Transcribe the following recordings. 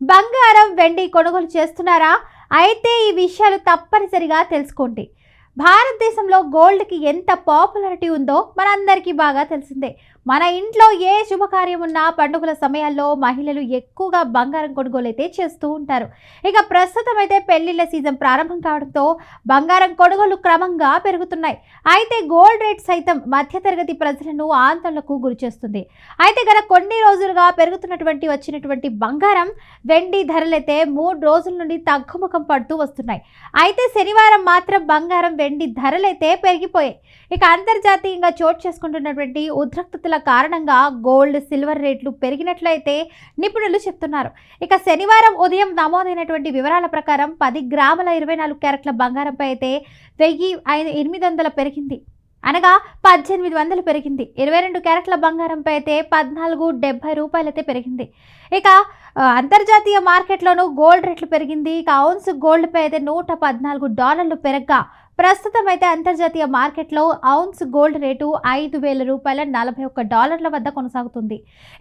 బంగారం వెండి కొనుగోలు చేస్తున్నారా? అయితే ఈ విషయాలు తప్పనిసరిగా తెలుసుకోండి. భారతదేశంలో గోల్డ్కి ఎంత పాపులారిటీ ఉందో మనందరికీ బాగా తెలిసిందే. మన ఇంట్లో ఏ శుభకార్యం ఉన్నా పండుగల సమయాల్లో మహిళలు ఎక్కువగా బంగారం కొనుగోలు అయితే చేస్తూ ఉంటారు. ఇక ప్రస్తుతం అయితే పెళ్ళిళ్ళ సీజన్ ప్రారంభం కావడంతో బంగారం కొనుగోలు క్రమంగా పెరుగుతున్నాయి. అయితే గోల్డ్ రేట్ సైతం మధ్యతరగతి ప్రజలను ఆందోళనకు గురిచేస్తుంది అయితే గత కొన్ని రోజులుగా పెరుగుతున్నటువంటి వచ్చినటువంటి బంగారం వెండి ధరలైతే మూడు రోజుల నుండి తగ్గుముఖం పడుతూ వస్తున్నాయి. అయితే శనివారం మాత్రం బంగారం వెండి ధరలైతే పెరిగిపోయాయి. ఇక అంతర్జాతీయంగా చోటు చేసుకుంటున్నటువంటి ఉద్రక్తతల కారణంగా గోల్డ్ సిల్వర్ రేట్లు పెరిగినట్లయితే నిపుణులు చెప్తున్నారు. ఇక శనివారం ఉదయం నమోదైనటువంటి వివరాల ప్రకారం పది గ్రాముల ఇరవై నాలుగు క్యారెట్ల బంగారంపై అయితే వెయ్యి ఐదు ఎనిమిది వందల పెరిగింది. అనగా పద్దెనిమిది వందలు పెరిగింది. ఇరవై రెండు క్యారెట్ల బంగారంపై అయితే పద్నాలుగు డెబ్బై రూపాయలైతే పెరిగింది. ఇక అంతర్జాతీయ మార్కెట్లోనూ గోల్డ్ రేట్లు పెరిగింది. ఇక ఔన్స్ గోల్డ్పై అయితే నూట పద్నాలుగు డాలర్లు పెరగ్గా ప్రస్తుతం అయితే అంతర్జాతీయ మార్కెట్లో ఔన్స్ గోల్డ్ రేటు ఐదు వేల రూపాయల నలభై ఒక్క డాలర్ల వద్ద కొనసాగుతుంది.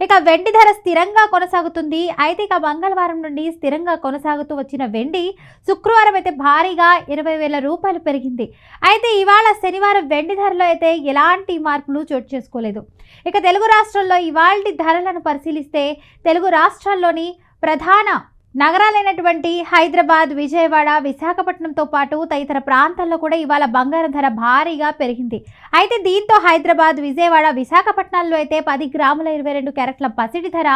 ఇక వెండి ధర స్థిరంగా కొనసాగుతుంది. అయితే ఇక మంగళవారం నుండి స్థిరంగా కొనసాగుతూ వచ్చిన వెండి శుక్రవారం అయితే భారీగా ఇరవై వేల రూపాయలు పెరిగింది. అయితే ఇవాళ శనివారం వెండి ధరలో అయితే ఎలాంటి మార్పులు చోటు చేసుకోలేదు. ఇక తెలుగు రాష్ట్రాల్లో ఇవాళ ధరలను పరిశీలిస్తే తెలుగు రాష్ట్రాల్లోని ప్రధాన నగరాలైనటువంటి హైదరాబాద్ విజయవాడ విశాఖపట్నంతో పాటు తదితర ప్రాంతాల్లో కూడా ఇవాళ బంగారం ధర భారీగా పెరిగింది. అయితే దీంతో హైదరాబాద్ విజయవాడ విశాఖపట్నాల్లో అయితే పది గ్రాముల ఇరవై రెండు క్యారెట్ల పసిడి ధర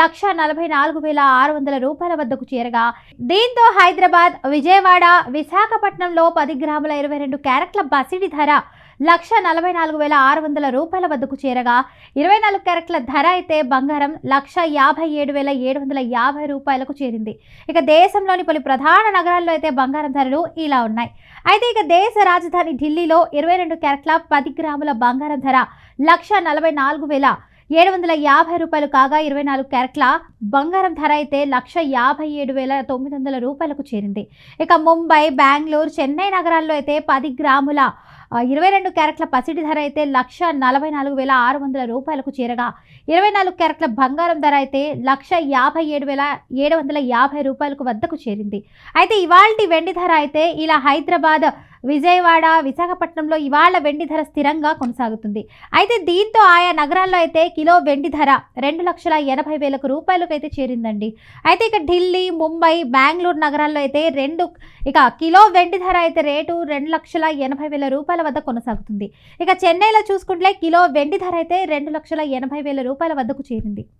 లక్ష నలభై నాలుగు వేల ఆరు వందల రూపాయల వద్దకు చేరగా. దీంతో హైదరాబాద్ విజయవాడ విశాఖపట్నంలో పది గ్రాముల ఇరవై రెండు క్యారెట్ల బసిడి ధర లక్ష నలభై నాలుగు వేల ఆరు వందల రూపాయల వద్దకు చేరగా ఇరవై నాలుగు క్యారెట్ల ధర అయితే బంగారం లక్ష యాభై ఏడు వేల ఏడు వందల యాభై రూపాయలకు చేరింది. ఇక దేశంలోని పలు ప్రధాన నగరాల్లో అయితే బంగారం ధరలు ఇలా ఉన్నాయి. అయితే ఇక దేశ రాజధాని ఢిల్లీలో ఇరవై రెండు క్యారెట్ల పది గ్రాముల బంగారం ధర లక్ష నలభై నాలుగు వేల ఏడు వందల యాభై రూపాయలు కాగా ఇరవై నాలుగు క్యారెట్ల బంగారం ధర అయితే లక్ష యాభై ఏడు వేల తొమ్మిది వందల రూపాయలకు చేరింది. ఇక ముంబై బెంగళూరు చెన్నై నగరాల్లో అయితే పది గ్రాముల ఇరవై రెండు క్యారెట్ల పసిడి ధర అయితే లక్ష నలభై నాలుగు వేల ఆరు వందల రూపాయలకు చేరగా. ఇరవై నాలుగు క్యారెట్ల బంగారం ధర అయితే లక్ష యాభై ఏడు వేల ఏడు వందల యాభై రూపాయలకు వద్దకు చేరింది. అయితే ఇవాళ వెండి ధర అయితే ఇలా హైదరాబాద్ విజయవాడ విశాఖపట్నంలో ఇవాళ వెండి ధర స్థిరంగా కొనసాగుతుంది. అయితే దీంతో ఆయా నగరాల్లో అయితే కిలో వెండి ధర రెండు లక్షల ఎనభై వేలకు రూపాయలకు అయితే చేరిందండి. అయితే ఇక ఢిల్లీ ముంబై బెంగళూరు నగరాల్లో అయితే రెండు ఇక కిలో వెండి ధర అయితే రేటు రెండు లక్షల ఎనభై వేల రూపాయల వద్ద కొనసాగుతుంది. ఇక చెన్నైలో చూసుకుంటే కిలో వెండి ధర అయితే రెండు లక్షల ఎనభై వేల రూపాయల వద్దకు చేరింది.